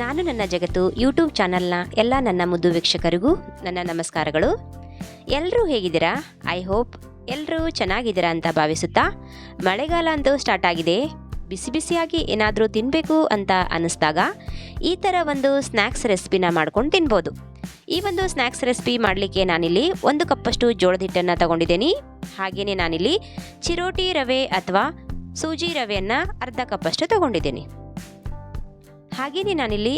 ನಾನು ನನ್ನ ಜಗತ್ತು ಯೂಟ್ಯೂಬ್ ಚಾನಲ್ನ ಎಲ್ಲ ನನ್ನ ಮುದ್ದು ವೀಕ್ಷಕರಿಗೂ ನನ್ನ ನಮಸ್ಕಾರಗಳು. ಎಲ್ಲರೂ ಹೇಗಿದ್ದೀರಾ? ಐ ಹೋಪ್ ಎಲ್ಲರೂ ಚೆನ್ನಾಗಿದ್ದೀರಾ ಅಂತ ಭಾವಿಸುತ್ತಾ, ಮಳೆಗಾಲ ಅಂತೂ ಸ್ಟಾರ್ಟ್ ಆಗಿದೆ. ಬಿಸಿ ಬಿಸಿಯಾಗಿ ಏನಾದರೂ ತಿನ್ನಬೇಕು ಅಂತ ಅನ್ನಿಸ್ದಾಗ ಈ ಥರ ಒಂದು ಸ್ನ್ಯಾಕ್ಸ್ ರೆಸಿಪಿನ ಮಾಡ್ಕೊಂಡು ತಿನ್ಬೋದು. ಈ ಒಂದು ಸ್ನ್ಯಾಕ್ಸ್ ರೆಸಿಪಿ ಮಾಡಲಿಕ್ಕೆ ನಾನಿಲ್ಲಿ ಒಂದು ಕಪ್ಪಷ್ಟು ಜೋಳದ ಹಿಟ್ಟನ್ನು ತಗೊಂಡಿದ್ದೀನಿ. ಹಾಗೆಯೇ ನಾನಿಲ್ಲಿ ಚಿರೋಟಿ ರವೆ ಅಥವಾ ಸೂಜಿ ರವೆಯನ್ನು ಅರ್ಧ ಕಪ್ಪಷ್ಟು ತಗೊಂಡಿದ್ದೀನಿ. ಹಾಗೆಯೇ ನಾನಿಲ್ಲಿ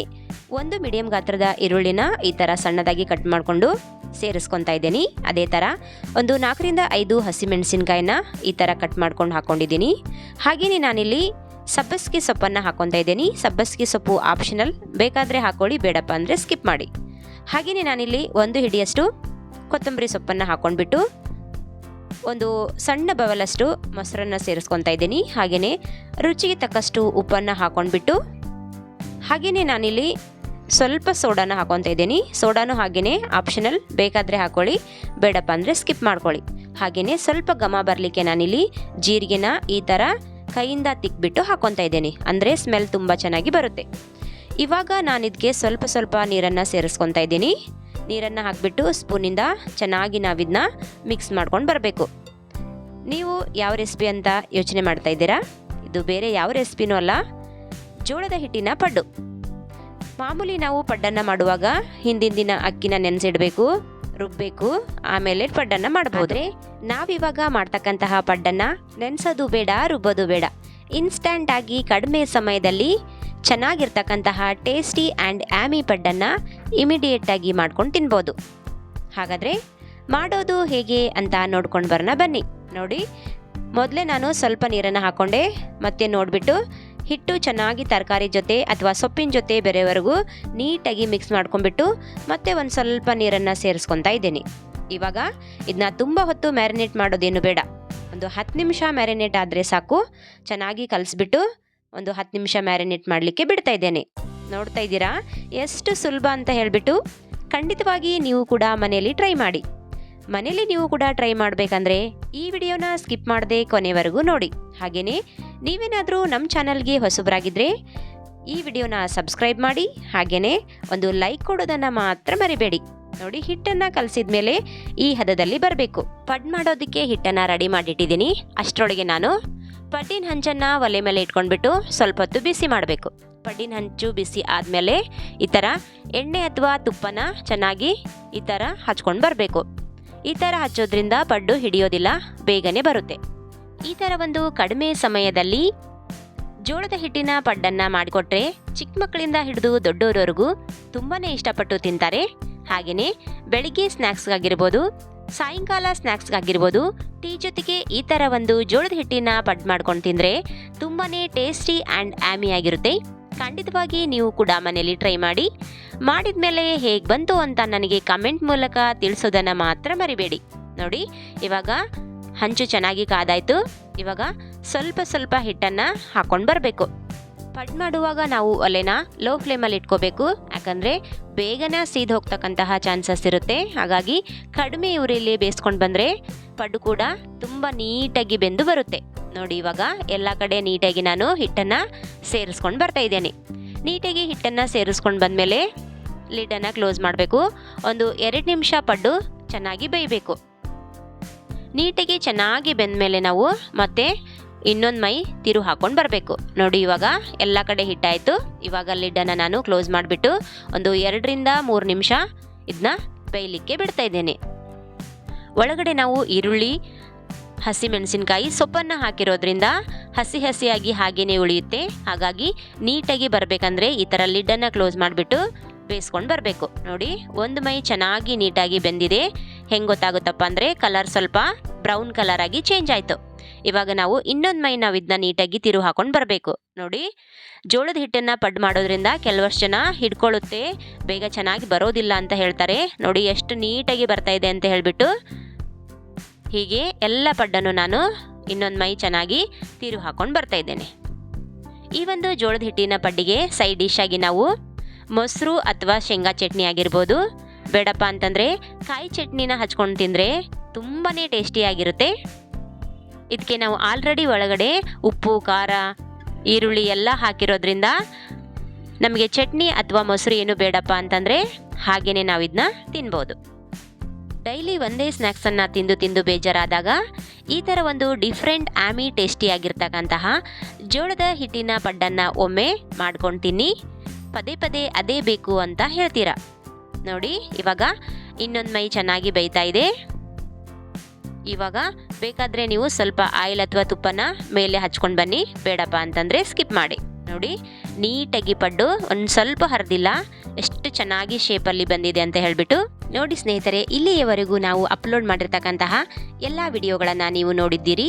ಒಂದು ಮೀಡಿಯಂ ಗಾತ್ರದ ಈರುಳ್ಳಿನ ಈ ಥರ ಸಣ್ಣದಾಗಿ ಕಟ್ ಮಾಡಿಕೊಂಡು ಸೇರಿಸ್ಕೊತಾ ಇದ್ದೀನಿ. ಅದೇ ಥರ ಒಂದು ನಾಲ್ಕರಿಂದ ಐದು ಹಸಿಮೆಣಸಿನ್ಕಾಯಿನ ಈ ಥರ ಕಟ್ ಮಾಡ್ಕೊಂಡು ಹಾಕ್ಕೊಂಡಿದ್ದೀನಿ ಹಾಗೆಯೇ ನಾನಿಲ್ಲಿ ಸಬ್ಬಸ್ಗೆ ಸೊಪ್ಪನ್ನು ಹಾಕ್ಕೊತಾ ಇದ್ದೀನಿ. ಸಬ್ಬಸ್ಗೆ ಸೊಪ್ಪು ಆಪ್ಷನಲ್ ಬೇಕಾದರೆ ಹಾಕ್ಕೊಳ್ಳಿ ಬೇಡಪ್ಪ ಅಂದರೆ ಸ್ಕಿಪ್ ಮಾಡಿ. ಹಾಗೆಯೇ ನಾನಿಲ್ಲಿ ಒಂದು ಹಿಡಿಯಷ್ಟು ಕೊತ್ತಂಬರಿ ಸೊಪ್ಪನ್ನು ಹಾಕ್ಕೊಂಡ್ಬಿಟ್ಟು ಒಂದು ಸಣ್ಣ ಬವಲಷ್ಟು ಮೊಸರನ್ನು ಸೇರಿಸ್ಕೊತಾ ಇದ್ದೀನಿ. ಹಾಗೆಯೇ ರುಚಿಗೆ ತಕ್ಕಷ್ಟು ಉಪ್ಪನ್ನು ಹಾಕ್ಕೊಂಡ್ಬಿಟ್ಟು ಹಾಗೆಯೇ ನಾನಿಲ್ಲಿ ಸ್ವಲ್ಪ ಸೋಡಾನ ಹಾಕೊತಾ ಇದ್ದೀನಿ. ಸೋಡಾನು ಹಾಗೆಯೇ ಆಪ್ಷನಲ್ ಬೇಕಾದರೆ ಹಾಕೊಳ್ಳಿ, ಬೇಡಪ್ಪ ಅಂದರೆ ಸ್ಕಿಪ್ ಮಾಡ್ಕೊಳ್ಳಿ. ಹಾಗೆಯೇ ಸ್ವಲ್ಪ ಘಮ ಬರಲಿಕ್ಕೆ ನಾನಿಲ್ಲಿ ಜೀರಿಗೆನ ಈ ಥರ ಕೈಯಿಂದ ತಿಕ್ಬಿಟ್ಟು ಹಾಕೊತಾ ಇದ್ದೀನಿ. ಅಂದರೆ ಸ್ಮೆಲ್ ತುಂಬ ಚೆನ್ನಾಗಿ ಬರುತ್ತೆ. ಇವಾಗ ನಾನು ಇದಕ್ಕೆ ಸ್ವಲ್ಪ ಸ್ವಲ್ಪ ನೀರನ್ನು ಸೇರಿಸ್ಕೊತಾ ಇದ್ದೀನಿ. ನೀರನ್ನು ಹಾಕಿಬಿಟ್ಟು ಸ್ಪೂನಿಂದ ಚೆನ್ನಾಗಿ ನಾವಿದನ್ನ ಮಿಕ್ಸ್ ಮಾಡ್ಕೊಂಡು ಬರಬೇಕು. ನೀವು ಯಾವ ರೆಸಿಪಿ ಅಂತ ಯೋಚನೆ ಮಾಡ್ತಾ ಇದ್ದೀರಾ? ಇದು ಬೇರೆ ಯಾವ ರೆಸಿಪಿನೂ ಅಲ್ಲ. ಜೋಳದ ಹಿಟ್ಟಿನ ಪಡ್ಡು. ಮಾಮೂಲಿ ನಾವು ಪಡ್ಡನ್ನು ಮಾಡುವಾಗ ಹಿಂದಿನ ದಿನ ಅಕ್ಕಿನ ನೆನೆಸಿಡಬೇಕು ರುಬ್ಬಬೇಕು ಆಮೇಲೆ ಪಡ್ಡನ್ನು ಮಾಡಬಹುದ್ರೆ ನಾವಿವಾಗ ಮಾಡ್ತಕ್ಕಂತಹ ಪಡ್ಡನ್ನು ನೆನೆಸೋದು ಬೇಡ ರುಬ್ಬೋದು ಬೇಡ. ಇನ್ಸ್ಟಂಟ್ ಆಗಿ ಕಡಿಮೆ ಸಮಯದಲ್ಲಿ ಚೆನ್ನಾಗಿರ್ತಕ್ಕಂತಹ ಟೇಸ್ಟಿ ಆ್ಯಂಡ್ ಆ್ಯಮಿ ಪಡ್ಡನ್ನು ಇಮಿಡಿಯೇಟ್ ಆಗಿ ಮಾಡ್ಕೊಂಡು ತಿನ್ಬೋದು. ಹಾಗಾದರೆ ಮಾಡೋದು ಹೇಗೆ ಅಂತ ನೋಡ್ಕೊಂಡು ಬರೋಣ ಬನ್ನಿ. ನೋಡಿ ಮೊದಲೇ ನಾನು ಸ್ವಲ್ಪ ನೀರನ್ನು ಹಾಕ್ಕೊಂಡೆ ಮತ್ತೆ ನೋಡಿಬಿಟ್ಟು ಹಿಟ್ಟು ಚೆನ್ನಾಗಿ ತರಕಾರಿ ಜೊತೆ ಅಥವಾ ಸೊಪ್ಪಿನ ಜೊತೆ ಬೆರೆವರೆಗೂ ನೀಟಾಗಿ ಮಿಕ್ಸ್ ಮಾಡ್ಕೊಂಡ್ಬಿಟ್ಟು ಮತ್ತೆ ಒಂದು ಸ್ವಲ್ಪ ನೀರನ್ನು ಸೇರಿಸ್ಕೊತಾ ಇದ್ದೀನಿ. ಇವಾಗ ಇದನ್ನ ತುಂಬ ಹೊತ್ತು ಮ್ಯಾರಿನೇಟ್ ಮಾಡೋದೇನು ಬೇಡ. ಒಂದು ಹತ್ತು ನಿಮಿಷ ಮ್ಯಾರಿನೇಟ್ ಆದರೆ ಸಾಕು. ಚೆನ್ನಾಗಿ ಕಲಿಸ್ಬಿಟ್ಟು ಒಂದು ಹತ್ತು ನಿಮಿಷ ಮ್ಯಾರಿನೇಟ್ ಮಾಡಲಿಕ್ಕೆ ಬಿಡ್ತಾ ಇದ್ದೇನೆ. ನೋಡ್ತಾ ಇದ್ದೀರಾ? ಎಷ್ಟು ಸುಲಭ ಅಂತ ಹೇಳಿಬಿಟ್ಟು ಖಂಡಿತವಾಗಿ ನೀವು ಕೂಡ ಮನೆಯಲ್ಲಿ ಟ್ರೈ ಮಾಡಿ. ಮನೆಯಲ್ಲಿ ನೀವು ಕೂಡ ಟ್ರೈ ಮಾಡಬೇಕಂದ್ರೆ ಈ ವಿಡಿಯೋನ ಸ್ಕಿಪ್ ಮಾಡದೆ ಕೊನೆವರೆಗೂ ನೋಡಿ. ಹಾಗೆಯೇ ನೀವೇನಾದರೂ ನಮ್ಮ ಚಾನಲ್ಗೆ ಹೊಸಬರಾಗಿದ್ದರೆ ಈ ವಿಡಿಯೋನ ಸಬ್ಸ್ಕ್ರೈಬ್ ಮಾಡಿ ಹಾಗೆಯೇ ಒಂದು ಲೈಕ್ ಕೊಡೋದನ್ನು ಮಾತ್ರ ಮರಿಬೇಡಿ. ನೋಡಿ, ಹಿಟ್ಟನ್ನು ಕಲಸಿದ ಮೇಲೆ ಈ ಹದದಲ್ಲಿ ಬರಬೇಕು. ಪಡ್ ಮಾಡೋದಕ್ಕೆ ಹಿಟ್ಟನ್ನು ರೆಡಿ ಮಾಡಿಟ್ಟಿದ್ದೀನಿ. ಅಷ್ಟರೊಳಗೆ ನಾನು ಪಡ್ಡಿನ ಹಂಚನ್ನು ಒಲೆ ಮೇಲೆ ಇಟ್ಕೊಂಡ್ಬಿಟ್ಟು ಸ್ವಲ್ಪ ಹೊತ್ತು ಬಿಸಿ ಮಾಡಬೇಕು. ಪಡ್ಡಿನ ಹಂಚು ಬಿಸಿ ಆದಮೇಲೆ ಈ ಥರ ಎಣ್ಣೆ ಅಥವಾ ತುಪ್ಪನ ಚೆನ್ನಾಗಿ ಈ ಥರ ಹಚ್ಕೊಂಡು ಬರಬೇಕು. ಈ ಥರ ಹಚ್ಚೋದ್ರಿಂದ ಪಡ್ಡು ಹಿಡಿಯೋದಿಲ್ಲ, ಬೇಗನೆ ಬರುತ್ತೆ. ಈ ಥರ ಒಂದು ಕಡಿಮೆ ಸಮಯದಲ್ಲಿ ಜೋಳದ ಹಿಟ್ಟಿನ ಪಡ್ಡನ್ನು ಮಾಡಿಕೊಟ್ರೆ ಚಿಕ್ಕ ಮಕ್ಕಳಿಂದ ಹಿಡಿದು ದೊಡ್ಡವರವರೆಗೂ ತುಂಬಾ ಇಷ್ಟಪಟ್ಟು ತಿಂತಾರೆ. ಹಾಗೆಯೇ ಬೆಳಿಗ್ಗೆ ಸ್ನ್ಯಾಕ್ಸ್ಗಾಗಿರ್ಬೋದು ಸಾಯಂಕಾಲ ಸ್ನ್ಯಾಕ್ಸ್ಗಾಗಿರ್ಬೋದು ಟೀ ಜೊತೆಗೆ ಈ ಥರ ಒಂದು ಜೋಳದ ಹಿಟ್ಟಿನ ಪಡ್ ಮಾಡ್ಕೊಂಡು ತಿಂದರೆ ತುಂಬಾ ಟೇಸ್ಟಿ ಆ್ಯಂಡ್ ಆಮಿ ಆಗಿರುತ್ತೆ. ಖಂಡಿತವಾಗಿ ನೀವು ಕೂಡ ಮನೇಲಿ ಟ್ರೈ ಮಾಡಿ. ಮಾಡಿದ ಮೇಲೆ ಹೇಗೆ ಬಂತು ಅಂತ ನನಗೆ ಕಮೆಂಟ್ ಮೂಲಕ ತಿಳಿಸೋದನ್ನು ಮಾತ್ರ ಮರಿಬೇಡಿ. ನೋಡಿ, ಇವಾಗ ಹಂಚು ಚೆನ್ನಾಗಿ ಕಾದಾಯ್ತು. ಇವಾಗ ಸ್ವಲ್ಪ ಸ್ವಲ್ಪ ಹಿಟ್ಟನ್ನು ಹಾಕ್ಕೊಂಡು ಬರಬೇಕು. ಪಡ್ ಮಾಡುವಾಗ ನಾವು ಒಲೆನ ಲೋ ಫ್ಲೇಮಲ್ಲಿ ಇಟ್ಕೋಬೇಕು. ಯಾಕಂದರೆ ಬೇಗನೆ ಸೀದ್ ಹೋಗ್ತಕ್ಕಂತಹ ಚಾನ್ಸಸ್ ಇರುತ್ತೆ. ಹಾಗಾಗಿ ಕಡಿಮೆ ಉರಿಯಲ್ಲಿ ಬೇಯಿಸ್ಕೊಂಡು ಬಂದರೆ ಪಡ್ಡು ಕೂಡ ತುಂಬ ನೀಟಾಗಿ ಬೆಂದು ಬರುತ್ತೆ. ನೋಡಿ ಇವಾಗ ಎಲ್ಲ ಕಡೆ ನೀಟಾಗಿ ನಾನು ಹಿಟ್ಟನ್ನು ಸೇರಿಸ್ಕೊಂಡು ಬರ್ತಾ ಇದ್ದೇನೆ. ನೀಟಾಗಿ ಹಿಟ್ಟನ್ನು ಸೇರಿಸ್ಕೊಂಡು ಬಂದಮೇಲೆ ಲಿಡನ್ನು ಕ್ಲೋಸ್ ಮಾಡಬೇಕು. ಒಂದು ಎರಡು ನಿಮಿಷ ಪಡ್ಡು ಚೆನ್ನಾಗಿ ಬೇಯಬೇಕು. ನೀಟಾಗಿ ಚೆನ್ನಾಗಿ ಬೆಂದಮೇಲೆ ನಾವು ಮತ್ತೆ ಇನ್ನೊಂದು ಮೈ ತಿರು ಹಾಕೊಂಡು ಬರಬೇಕು. ನೋಡಿ, ಇವಾಗ ಎಲ್ಲ ಕಡೆ ಹಿಟ್ಟಾಯಿತು. ಇವಾಗ ಲಿಡ್ಡನ್ನು ನಾನು ಕ್ಲೋಸ್ ಮಾಡಿಬಿಟ್ಟು ಒಂದು ಎರಡರಿಂದ ಮೂರು ನಿಮಿಷ ಇದನ್ನ ಬೇಯಲಿಕ್ಕೆ ಬಿಡ್ತಾ ಇದ್ದೇನೆ. ಒಳಗಡೆ ನಾವು ಈರುಳ್ಳಿ ಹಸಿ ಮೆಣಸಿನ್ಕಾಯಿ ಸೊಪ್ಪನ್ನು ಹಾಕಿರೋದ್ರಿಂದ ಹಸಿ ಹಸಿಯಾಗಿ ಹಾಗೇನೆ ಉಳಿಯುತ್ತೆ. ಹಾಗಾಗಿ ನೀಟಾಗಿ ಬರಬೇಕಂದ್ರೆ ಈ ಥರ ಲಿಡ್ಡನ್ನು ಕ್ಲೋಸ್ ಮಾಡಿಬಿಟ್ಟು ಬೇಯಿಸ್ಕೊಂಡು ಬರಬೇಕು. ನೋಡಿ, ಒಂದು ಮೈ ಚೆನ್ನಾಗಿ ನೀಟಾಗಿ ಬೆಂದಿದೆ. ಹೆಂಗೆ ಗೊತ್ತಾಗುತ್ತಪ್ಪ ಅಂದರೆ ಕಲರ್ ಸ್ವಲ್ಪ ಬ್ರೌನ್ ಕಲರ್ ಆಗಿ ಚೇಂಜ್ ಆಯಿತು. ಇವಾಗ ನಾವು ಇನ್ನೊಂದು ಮೈ ನಾವು ಇದನ್ನ ನೀಟಾಗಿ ತಿರು ಹಾಕೊಂಡು ಬರಬೇಕು. ನೋಡಿ, ಜೋಳದ ಹಿಟ್ಟನ್ನು ಪಡ್ ಮಾಡೋದ್ರಿಂದ ಕೆಲವಷ್ಟು ಜನ ಹಿಡ್ಕೊಳ್ಳುತ್ತೆ ಬೇಗ ಚೆನ್ನಾಗಿ ಬರೋದಿಲ್ಲ ಅಂತ ಹೇಳ್ತಾರೆ. ನೋಡಿ, ಎಷ್ಟು ನೀಟಾಗಿ ಬರ್ತಾ ಇದೆ ಅಂತ ಹೇಳಿಬಿಟ್ಟು ಹೀಗೆ ಎಲ್ಲ ಪಡ್ಡನ್ನು ನಾನು ಇನ್ನೊಂದು ಮೈ ಚೆನ್ನಾಗಿ ತಿರು ಹಾಕೊಂಡು ಬರ್ತಾ ಇದ್ದೇನೆ. ಈ ಒಂದು ಜೋಳದ ಹಿಟ್ಟಿನ ಪಡ್ಡಿಗೆ ಸೈಡ್ ಡಿಶ್ ಆಗಿ ನಾವು ಮೊಸರು ಅಥವಾ ಶೇಂಗಾ ಚಟ್ನಿ ಆಗಿರ್ಬೋದು. ಬೇಡಪ್ಪ ಅಂತಂದರೆ ಕಾಯಿ ಚಟ್ನಿನ ಹಚ್ಕೊಂಡು ತಿಂದರೆ ತುಂಬಾ ಟೇಸ್ಟಿಯಾಗಿರುತ್ತೆ ಇದಕ್ಕೆ ನಾವು ಆಲ್ರೆಡಿ ಒಳಗಡೆ ಉಪ್ಪು, ಖಾರ, ಈರುಳ್ಳಿ ಎಲ್ಲ ಹಾಕಿರೋದ್ರಿಂದ ನಮಗೆ ಚಟ್ನಿ ಅಥವಾ ಮೊಸರು ಏನು ಬೇಡಪ್ಪ ಅಂತಂದರೆ ಹಾಗೆಯೇ ನಾವು ಇದನ್ನ ತಿನ್ಬೋದು. ಡೈಲಿ ಒಂದೇ ಸ್ನ್ಯಾಕ್ಸನ್ನು ತಿಂದು ತಿಂದು ಬೇಜಾರಾದಾಗ ಈ ಥರ ಒಂದು ಡಿಫ್ರೆಂಟ್ ಆಮಿ ಟೇಸ್ಟಿಯಾಗಿರ್ತಕ್ಕಂತಹ ಜೋಳದ ಹಿಟ್ಟಿನ ಪಡ್ಡನ್ನು ಒಮ್ಮೆ ಮಾಡ್ಕೊಂಡು ತಿನ್ನಿ. ಪದೇ ಪದೇ ಅದೇ ಬೇಕು ಅಂತ ಹೇಳ್ತೀರಾ. ನೋಡಿ ಇವಾಗ ಇನ್ನೊಂದು ಮೈ ಚೆನ್ನಾಗಿ ಬೇಯ್ತಾ ಇದೆ. ಇವಾಗ ಬೇಕಾದರೆ ನೀವು ಸ್ವಲ್ಪ ಆಯಿಲ್ ಅಥವಾ ತುಪ್ಪನ ಮೇಲೆ ಹಚ್ಕೊಂಡು ಬನ್ನಿ. ಬೇಡಪ್ಪ ಅಂತಂದರೆ ಸ್ಕಿಪ್ ಮಾಡಿ. ನೋಡಿ, ನೀಟಾಗಿ ಪಡ್ಡು, ಒಂದು ಸ್ವಲ್ಪ ಹರಿದಿಲ್ಲ, ಎಷ್ಟು ಚೆನ್ನಾಗಿ ಶೇಪಲ್ಲಿ ಬಂದಿದೆ ಅಂತ ಹೇಳಿಬಿಟ್ಟು ನೋಡಿ ಸ್ನೇಹಿತರೆ, ಇಲ್ಲಿಯವರೆಗೂ ನಾವು ಅಪ್ಲೋಡ್ ಮಾಡಿರ್ತಕ್ಕಂತಹ ಎಲ್ಲ ವಿಡಿಯೋಗಳನ್ನು ನೀವು ನೋಡಿದ್ದೀರಿ.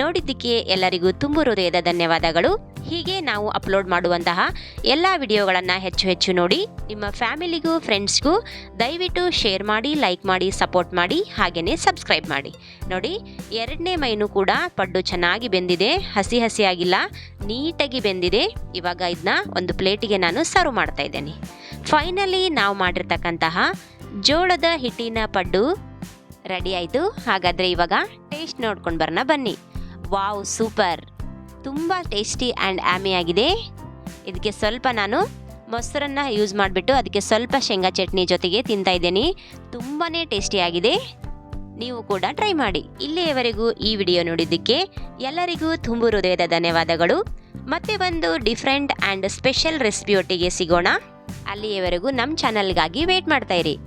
ನೋಡಿದ್ದಕ್ಕೆ ಎಲ್ಲರಿಗೂ ತುಂಬು ಹೃದಯದ ಧನ್ಯವಾದಗಳು. ಹೀಗೆ ನಾವು ಅಪ್ಲೋಡ್ ಮಾಡುವಂತಹ ಎಲ್ಲ ವಿಡಿಯೋಗಳನ್ನು ಹೆಚ್ಚು ಹೆಚ್ಚು ನೋಡಿ ನಿಮ್ಮ ಫ್ಯಾಮಿಲಿಗೂ ಫ್ರೆಂಡ್ಸ್ಗೂ ದಯವಿಟ್ಟು ಶೇರ್ ಮಾಡಿ ಲೈಕ್ ಮಾಡಿ ಸಪೋರ್ಟ್ ಮಾಡಿ ಹಾಗೆಯೇ ಸಬ್ಸ್ಕ್ರೈಬ್ ಮಾಡಿ. ನೋಡಿ, ಎರಡನೇ ಮೈನು ಕೂಡ ಪಡ್ಡು ಚೆನ್ನಾಗಿ ಬೆಂದಿದೆ, ಹಸಿ ಹಸಿಯಾಗಿಲ್ಲ, ನೀಟಾಗಿ ಬೆಂದಿದೆ. ಇವಾಗ ಇದನ್ನ ಒಂದು ಪ್ಲೇಟಿಗೆ ನಾನು ಸರ್ವ್ ಮಾಡ್ತಾ ಇದ್ದೇನೆ. ಫೈನಲಿ ನಾವು ಮಾಡಿರ್ತಕ್ಕಂತಹ ಜೋಳದ ಹಿಟ್ಟಿನ ಪಡ್ಡು. ರೆಡಿ ಆಯಿತು. ಹಾಗಾದರೆ ಇವಾಗ ಟೇಸ್ಟ್ ನೋಡ್ಕೊಂಡು ಬರೋಣ ಬನ್ನಿ. Wow, super. ತುಂಬ ಟೇಸ್ಟಿ ಆ್ಯಂಡ್ ಆಮಿ ಆಗಿದೆ. ಇದಕ್ಕೆ ಸ್ವಲ್ಪ ನಾನು ಮೊಸರನ್ನು ಯೂಸ್ ಮಾಡಿಬಿಟ್ಟು ಅದಕ್ಕೆ ಸ್ವಲ್ಪ ಶೇಂಗಾ ಚಟ್ನಿ ಜೊತೆಗೆ ತಿಂತಾ ಇದ್ದೀನಿ. ತುಂಬಾ ಟೇಸ್ಟಿಯಾಗಿದೆ ನೀವು ಕೂಡ ಟ್ರೈ ಮಾಡಿ. ಇಲ್ಲಿಯವರೆಗೂ ಈ ವಿಡಿಯೋ ನೋಡಿದ್ದಕ್ಕೆ ಎಲ್ಲರಿಗೂ ತುಂಬು ಹೃದಯದ ಧನ್ಯವಾದಗಳು. ಮತ್ತೆ ಒಂದು ಡಿಫ್ರೆಂಟ್ ಆ್ಯಂಡ್ ಸ್ಪೆಷಲ್ ರೆಸಿಪಿಯೊಟ್ಟಿಗೆ ಸಿಗೋಣ. ಅಲ್ಲಿಯವರೆಗೂ ನಮ್ಮ ಚಾನಲ್ಗಾಗಿ ವೇಟ್ ಮಾಡ್ತಾಯಿರಿ